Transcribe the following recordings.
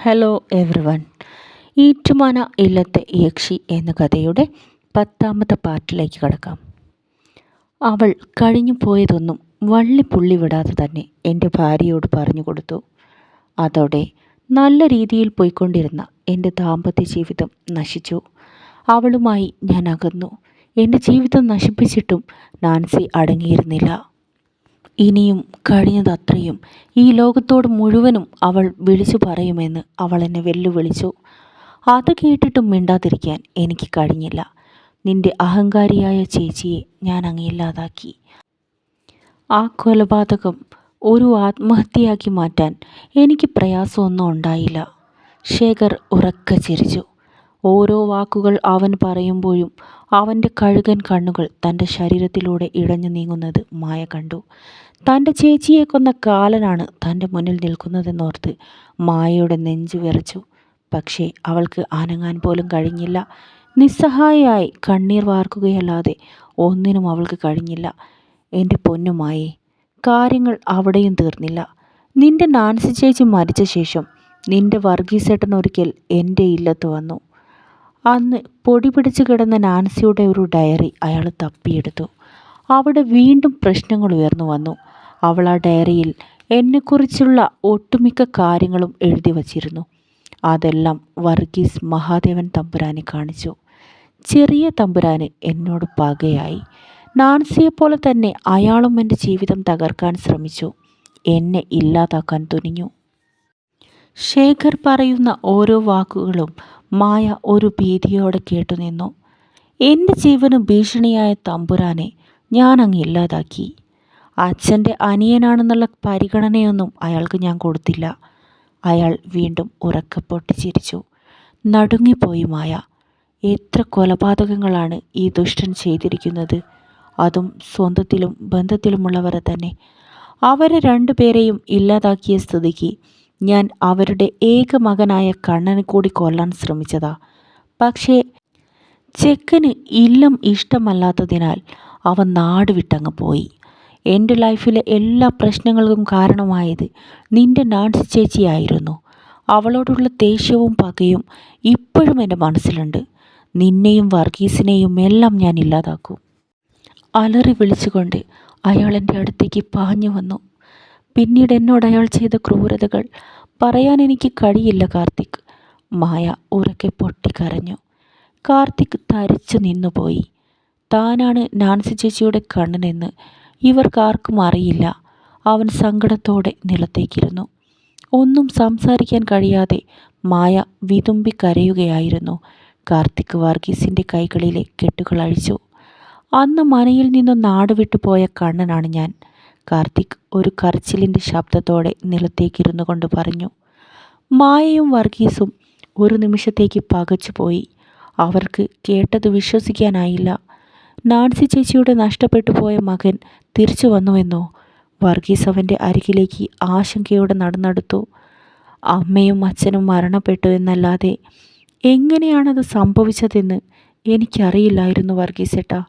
Hello everyone ഈറ്റുമാന ഇല്ലത്തെ യക്ഷി എന്ന കഥയുടെ പത്താമത്തെ പാർട്ടിലേക്ക് കടക്കാം. അവൾ കഴിഞ്ഞു പോയതൊന്നും വള്ളിപ്പുള്ളി വിടാതെ തന്നെ എന്റെ ഭാര്യയോട് പറഞ്ഞു കൊടുത്തു. അതോടെ നല്ല രീതിയിൽ പോയിക്കൊണ്ടിരുന്ന എന്റെ ദാമ്പത്യ ജീവിതം നശിച്ചു. അവളുമായി ഞാൻ അകന്നു. എന്റെ ജീവിതം നശിപ്പിച്ചിട്ടും നാൻസി അടങ്ങിയിരുന്നില്ല. ഇനിയും കഴിഞ്ഞതത്രയും ഈ ലോകത്തോട് മുഴുവനും അവൾ വിളിച്ചു പറയുമെന്ന് അവൾ എന്നെ വെല്ലുവിളിച്ചു. അത് കേട്ടിട്ടും മിണ്ടാതിരിക്കാൻ എനിക്ക് കഴിഞ്ഞില്ല. നിന്റെ അഹങ്കാരിയായ ചേച്ചിയെ ഞാൻ അങ്ങില്ലാതാക്കി ആ കൊലപാതകം ഒരു ആത്മഹത്യയാക്കി മാറ്റാൻ എനിക്ക് പ്രയാസമൊന്നും ഉണ്ടായില്ല. ശേഖർ ഉറക്ക ചിരിച്ചു. ഓരോ വാക്കുകൾ അവൻ പറയുമ്പോഴും അവന്റെ കഴുകൻ കണ്ണുകൾ തന്റെ ശരീരത്തിലൂടെ ഇഴഞ്ഞു നീങ്ങുന്നത് മായ കണ്ടു. തന്റെ ചേച്ചിയെ കൊന്ന കാലനാണ് തന്റെ മുന്നിൽ നിൽക്കുന്നതെന്നോർത്ത് മായയുടെ നെഞ്ചു വിറച്ചു. പക്ഷേ അവൾക്ക് അനങ്ങാൻ പോലും കഴിഞ്ഞില്ല. നിസ്സഹായയായി കണ്ണീർ വാർക്കുകയല്ലാതെ ഒന്നിനും അവൾക്ക് കഴിഞ്ഞില്ല. എന്റെ പൊന്നുമായേ കാര്യങ്ങൾ അവിടെയും തീർന്നില്ല. നിന്റെ നാൻസി ചേച്ചി മരിച്ച ശേഷം നിന്റെ വർഗീസേട്ടൻ ഒരിക്കൽ എന്റെ ഇല്ലത്ത് വന്നു. അന്ന് പൊടി പിടിച്ച് കിടന്ന നാൻസിയുടെ ഒരു ഡയറി അയാൾ തപ്പിയെടുത്തു. അവിടെ വീണ്ടും പ്രശ്നങ്ങൾ ഉയർന്നു വന്നു. അവൾ ആ ഡയറിയിൽ എന്നെക്കുറിച്ചുള്ള ഒട്ടുമിക്ക കാര്യങ്ങളും എഴുതി വച്ചിരുന്നു. അതെല്ലാം വർഗീസ് മഹാദേവൻ തമ്പുരാനെ കാണിച്ചു. ചെറിയ തമ്പുരാന് എന്നോട് പകയായി. നാൻസിയെപ്പോലെ തന്നെ അയാളും എന്റെ ജീവിതം തകർക്കാൻ ശ്രമിച്ചു. എന്നെ ഇല്ലാതാക്കാൻ തുനിഞ്ഞു. ശേഖർ പറയുന്ന ഓരോ വാക്കുകളും മായ ഒരു ഭീതിയോടെ കേട്ടുനിന്നു. എന്റെ ജീവന് ഭീഷണിയായ തമ്പുരാനെ ഞാൻ അങ്ങ് ഇല്ലാതാക്കി. അച്ഛന്റെ അനിയനാണെന്നുള്ള പരിഗണനയൊന്നും അയാൾക്ക് ഞാൻ കൊടുത്തില്ല. അയാൾ വീണ്ടും ഉറക്കെ പൊട്ടിച്ചിരിച്ചു നടുങ്ങിപ്പോയി മായ. എത്ര കൊലപാതകങ്ങളാണ് ഈ ദുഷ്ടൻ ചെയ്തിരിക്കുന്നത്. അതും സ്വന്തത്തിലും ബന്ധത്തിലുമുള്ളവരെ തന്നെ. അവരെ രണ്ടുപേരെയും ഇല്ലാതാക്കിയ സ്ഥിതിക്ക് ഞാൻ അവരുടെ ഏക മകനായ കണ്ണനെ കൂടി കൊല്ലാൻ ശ്രമിച്ചതാ. പക്ഷേ ചെക്കന് ഇല്ലം ഇഷ്ടമല്ലാത്തതിനാൽ അവൻ നാട് വിട്ടങ്ങ് പോയി. എന്റെ ലൈഫിലെ എല്ലാ പ്രശ്നങ്ങൾക്കും കാരണമായത് നിന്റെ നാൻസി ചേച്ചിയായിരുന്നു. അവളോടുള്ള ദേഷ്യവും പകയും ഇപ്പോഴും എന്റെ മനസ്സിലുണ്ട്. നിന്നെയും വർഗീസിനെയും എല്ലാം ഞാൻ ഇല്ലാതാക്കും. അലറി വിളിച്ചുകൊണ്ട് അയാൾ എന്റെ അടുത്തേക്ക് പാഞ്ഞു വന്നു. പിന്നീട് എന്നോട് അയാൾ ചെയ്ത ക്രൂരതകൾ പറയാൻ എനിക്ക് കഴിയില്ല കാർത്തിക്. മായ ഉറക്കെ പൊട്ടിക്കരഞ്ഞു. കാർത്തിക് തരിച്ചു നിന്നുപോയി. താനാണ് നാൻസി ചേച്ചിയുടെ കണ്ണനെന്ന് ഇവർക്കാർക്കും അറിയില്ല. അവൻ സങ്കടത്തോടെ നിലത്തേക്കിരുന്നു. ഒന്നും സംസാരിക്കാൻ കഴിയാതെ മായ വിതുമ്പി കരയുകയായിരുന്നു. കാർത്തിക് വർഗീസിന്റെ കൈകളിലെ കെട്ടുകൾ അഴിച്ചു. അന്ന് മനയിൽ നിന്ന് നാട് വിട്ടുപോയ കണ്ണനാണ് ഞാൻ. കാർത്തിക് ഒരു കരച്ചിലിന്റെ ശബ്ദത്തോടെ നിലത്തേക്കിരുന്നു കൊണ്ട് പറഞ്ഞു മായയും വർഗീസും ഒരു നിമിഷത്തേക്ക് പകച്ചുപോയി അവർക്ക് കേട്ടത് വിശ്വസിക്കാനായില്ല. നാൻസി ചേച്ചിയുടെ നഷ്ടപ്പെട്ടു പോയ മകൻ തിരിച്ചു വന്നുവെന്നോ? വർഗീസ് അവന്റെ അരികിലേക്ക് ആശങ്കയോടെ നടന്നെടുത്തു. അമ്മയും അച്ഛനും മരണപ്പെട്ടു എന്നല്ലാതെ എങ്ങനെയാണത് സംഭവിച്ചതെന്ന് എനിക്കറിയില്ലായിരുന്നു വർഗീസേട്ട.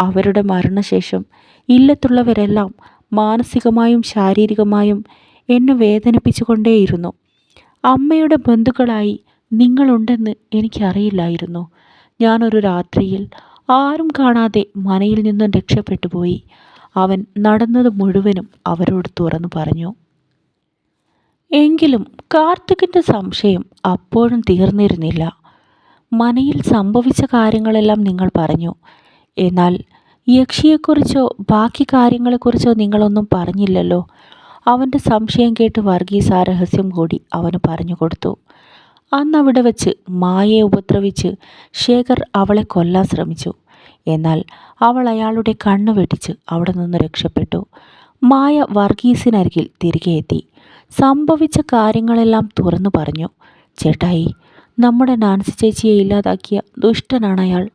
അവരുടെ മരണശേഷം ഇല്ലത്തുള്ളവരെല്ലാം മാനസികമായും ശാരീരികമായും എന്നെ വേദനിപ്പിച്ചുകൊണ്ടേയിരുന്നു. അമ്മയുടെ ബന്ധുക്കളായി നിങ്ങളുണ്ടെന്ന് എനിക്കറിയില്ലായിരുന്നു. ഞാനൊരു രാത്രിയിൽ ആരും കാണാതെ മനയിൽ നിന്നും രക്ഷപ്പെട്ടു പോയി. അവൻ നടന്നത് മുഴുവനും അവരോട് തുറന്നു പറഞ്ഞു. എങ്കിലും കാർത്തികിന്റെ സംശയം അപ്പോഴും തീർന്നിരുന്നില്ല. മനയിൽ സംഭവിച്ച കാര്യങ്ങളെല്ലാം നിങ്ങൾ പറഞ്ഞു. എന്നാൽ യക്ഷിയെക്കുറിച്ചോ ബാക്കി കാര്യങ്ങളെക്കുറിച്ചോ നിങ്ങളൊന്നും പറഞ്ഞില്ലല്ലോ. അവന്റെ സംശയം കേട്ട് വർഗീസ് ആ രഹസ്യം കൂടി അവന് പറഞ്ഞു കൊടുത്തു. അന്ന് അവിടെ വെച്ച് മായയെ ഉപദ്രവിച്ച് ശേഖർ അവളെ കൊല്ലാൻ ശ്രമിച്ചു. എന്നാൽ അവൾ അയാളുടെ കണ്ണു വെട്ടിച്ച് അവിടെ നിന്ന് രക്ഷപ്പെട്ടു. മായ വർഗീസിനരികിൽ തിരികെ എത്തി. സംഭവിച്ച കാര്യങ്ങളെല്ലാം തുറന്നു പറഞ്ഞു. ചേട്ടായി നമ്മുടെ നാൻസി ചേച്ചിയെ ഇല്ലാതാക്കിയ ദുഷ്ടനാണ് അയാൾ.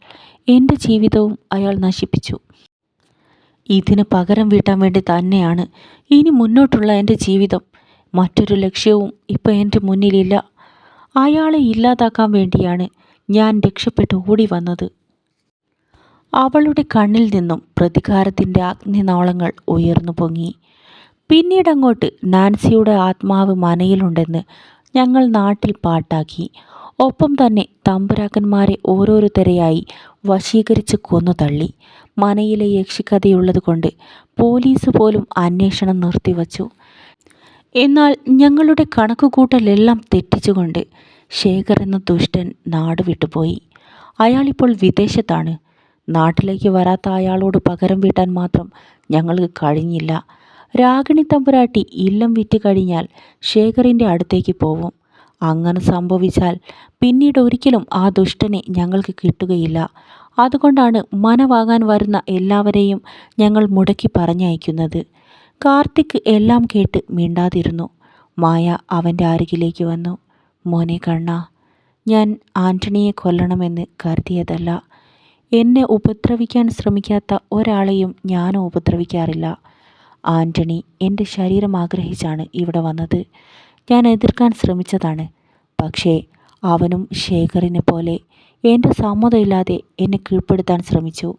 എന്റെ ജീവിതവും അയാൾ നശിപ്പിച്ചു. ഇതിന് പകരം വീട്ടാൻ വേണ്ടി തന്നെയാണ്. ഇനി മുന്നോട്ടുള്ള എന്റെ ജീവിതം. മറ്റൊരു ലക്ഷ്യവും ഇപ്പം എന്റെ മുന്നിലില്ല. അയാളെ ഇല്ലാതാക്കാൻ വേണ്ടിയാണ് ഞാൻ രക്ഷപ്പെട്ട് ഓടി വന്നത്. അവളുടെ കണ്ണിൽ നിന്നും പ്രതികാരത്തിന്റെ അഗ്നിനാളങ്ങൾ ഉയർന്നു പൊങ്ങി. പിന്നീടങ്ങോട്ട് നാൻസിയുടെ ആത്മാവ് മനയിലുണ്ടെന്ന് ഞങ്ങൾ നാട്ടിൽ പാട്ടാക്കി. ഒപ്പം തന്നെ തമ്പുരാക്കന്മാരെ ഓരോരുത്തരെയായി വശീകരിച്ച് കൊന്നു തള്ളി. മനയിലെ യക്ഷിക്കഥയുള്ളത് കൊണ്ട് പോലീസ് പോലും അന്വേഷണം നിർത്തിവച്ചു. എന്നാൽ ഞങ്ങളുടെ കണക്കുകൂട്ടലെല്ലാം തെറ്റിച്ചുകൊണ്ട് ശേഖർ എന്ന ദുഷ്ടൻ നാട് വിട്ടുപോയി. അയാളിപ്പോൾ വിദേശത്താണ്. നാട്ടിലേക്ക് വരാത്ത അയാളോട് പകരം വീട്ടാൻ മാത്രം ഞങ്ങൾക്ക് കഴിഞ്ഞില്ല. രാഗിണി തമ്പുരാട്ടി ഇല്ലം വിറ്റ് കഴിഞ്ഞാൽ ശേഖറിന്റെ അടുത്തേക്ക് പോവും. അങ്ങനെ സംഭവിച്ചാൽ പിന്നീട് ഒരിക്കലും ആ ദുഷ്ടനെ ഞങ്ങൾക്ക് കിട്ടുകയില്ല. അതുകൊണ്ടാണ് മനവാകാൻ വരുന്ന എല്ലാവരെയും ഞങ്ങൾ മുടക്കി പറഞ്ഞയക്കുന്നത്. കാർത്തിക് എല്ലാം കേട്ട് മിണ്ടാതിരുന്നു. മായ അവന്റെ അരികിലേക്ക് വന്നു. മോനെ കണ്ണ ഞാൻ ആന്റണിയെ കൊല്ലണമെന്ന് കരുതിയതല്ല. എന്നെ ഉപദ്രവിക്കാൻ ശ്രമിക്കാത്ത ഒരാളെയും ഞാനും ഉപദ്രവിക്കാറില്ല. ആന്റണി എന്റെ ശരീരം ആഗ്രഹിച്ചാണ് ഇവിടെ വന്നത്. ഞാൻ എതിർക്കാൻ ശ്രമിച്ചതാണ്. പക്ഷേ അവനും ശേഖറിനെ പോലെ എന്റെ സമ്മതമില്ലാതെ എന്നെ കീഴ്പ്പെടുത്താൻ ശ്രമിച്ചു.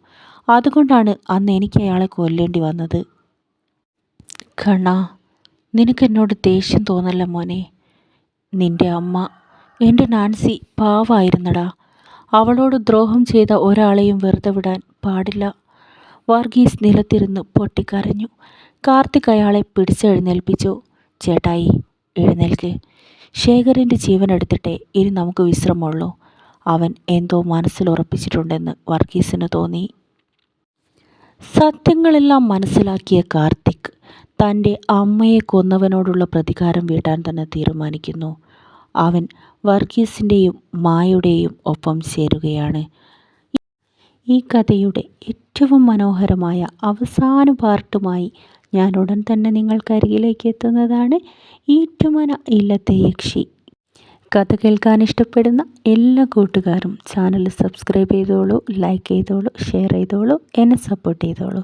അതുകൊണ്ടാണ് അന്ന് എനിക്ക് അയാളെ കൊല്ലേണ്ടി വന്നത്. കണ്ണാ നിനക്ക് എന്നോട് ദേഷ്യം തോന്നല്ല മോനെ. നിന്റെ അമ്മ എന്റെ നാൻസി പാവായിരുന്നടാ. അവളോട് ദ്രോഹം ചെയ്ത ഒരാളെയും വെറുതെ വിടാൻ പാടില്ല. വർഗീസ് നിലത്തിരുന്ന് പൊട്ടിക്കരഞ്ഞു. കാർത്തിക് അയാളെ പിടിച്ചെഴുന്നേൽപ്പിച്ചു. ചേട്ടായി എഴുന്നേൽക്ക്. ജീവൻ എടുത്തിട്ടേ ഇനി നമുക്ക് വിശ്രമമുള്ളൂ. അവൻ എന്തോ മനസ്സിൽ ഉറപ്പിച്ചിട്ടുണ്ടെന്ന് വർഗീസിന് തോന്നി. സത്യങ്ങളെല്ലാം മനസ്സിലാക്കിയ കാർത്തിക് തന്റെ അമ്മയെ കൊന്നവനോടുള്ള പ്രതികാരം വീട്ടാൻ തന്നെ തീരുമാനിക്കുന്നു. അവൻ വർഗീസിന്റെയും മായുടെയും ഒപ്പം ചേരുകയാണ്. ഈ കഥയുടെ ഏറ്റവും മനോഹരമായ അവസാന പാർട്ടുമായി ഞാൻ ഉടൻ തന്നെ നിങ്ങൾക്കരികിലേക്ക് എത്തുന്നതാണ് ഈറ്റുമന ഇല്ലത്തെ യക്ഷി. കഥ കേൾക്കാൻ ഇഷ്ടപ്പെടുന്ന എല്ലാ കൂട്ടുകാരും ചാനൽ സബ്സ്ക്രൈബ് ചെയ്തോളൂ ലൈക്ക് ചെയ്തോളൂ ഷെയർ ചെയ്തോളൂ എന്നെ സപ്പോർട്ട് ചെയ്തോളൂ.